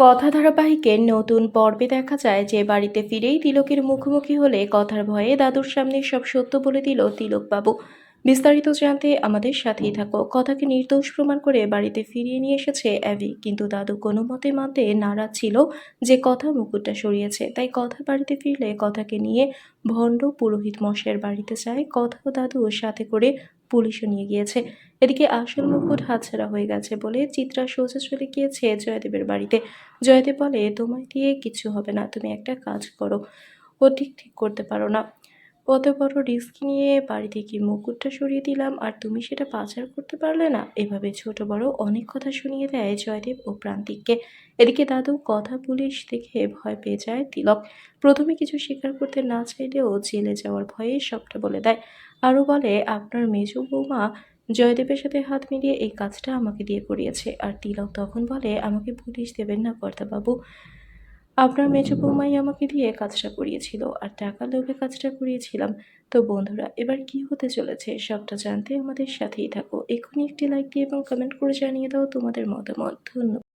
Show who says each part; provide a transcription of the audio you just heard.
Speaker 1: কথা ধারাবাহিকের নতুন পর্বে দেখা যায় যে বাড়িতে ফিরেই তিলকের মুখোমুখি হলে কথার ভয়ে দাদুর সামনে সব সত্য বলে দিল তিলকবাবু। বিস্তারিত জানতে আমাদের সাথেই থাকো। কথাকে নির্দোষ প্রমাণ করে বাড়িতে ফিরিয়ে নিয়ে এসেছে অ্যাভি। কিন্তু দাদু কোনো মতে মানতে নারাজ ছিল যে কথা মুকুটটা সরিয়েছে। তাই কথা বাড়িতে ফিরলে কথাকে নিয়ে ভণ্ড পুরোহিত মশাইয়ের বাড়িতে যায়। কথা ও দাদু সাথে করে পুলিশও নিয়ে গিয়েছে। এদিকে আসল মুকুট হাতছাড়া হয়ে গেছে বলে চিত্রা সোজা চলে গিয়েছে জয়দেবের বাড়িতে। জয়দেব বলে, তোমায় দিয়ে কিছু হবে না, তুমি একটা কাজ করো। ও ঠিক ঠিক করতে পারো না। কত বড় রিস্ক নিয়ে বাড়ি থেকে মুকুটটা সরিয়ে দিলাম। আর তুমি সেটা পাচার করতে পারলে না। এভাবে ছোট বড় অনেক কথা শুনিয়ে দেয় জয়দেব ও প্রান্তিককে। এদিকে দাদু কথা পুলিশ দেখে ভয় পেয়ে যায় তিলক। প্রথমে কিছু স্বীকার করতে না চাইলেও জেলে যাওয়ার ভয়ে সবটা বলে দেয়। আরও বলে, আপনার মেজ বৌমা জয়দেবের সাথে হাত মিলিয়ে এই কাজটা আমাকে দিয়ে করিয়েছে। আর তিলক তখন বলে, আমাকে পুলিশ দেবেন না কর্তাবাবু। আপনার মেজ বৌমাই আমাকে দিয়ে কাজটা করিয়েছিল আর টাকা লোভে কাজটা করিয়েছিলাম। তো বন্ধুরা, এবার কি হতে চলেছে সবটা জানতে আমাদের সাথেই থাকো। এখনই একটি লাইক দিয়ে এবং কমেন্ট করে জানিয়ে দাও তোমাদের মতামত। ধন্যবাদ।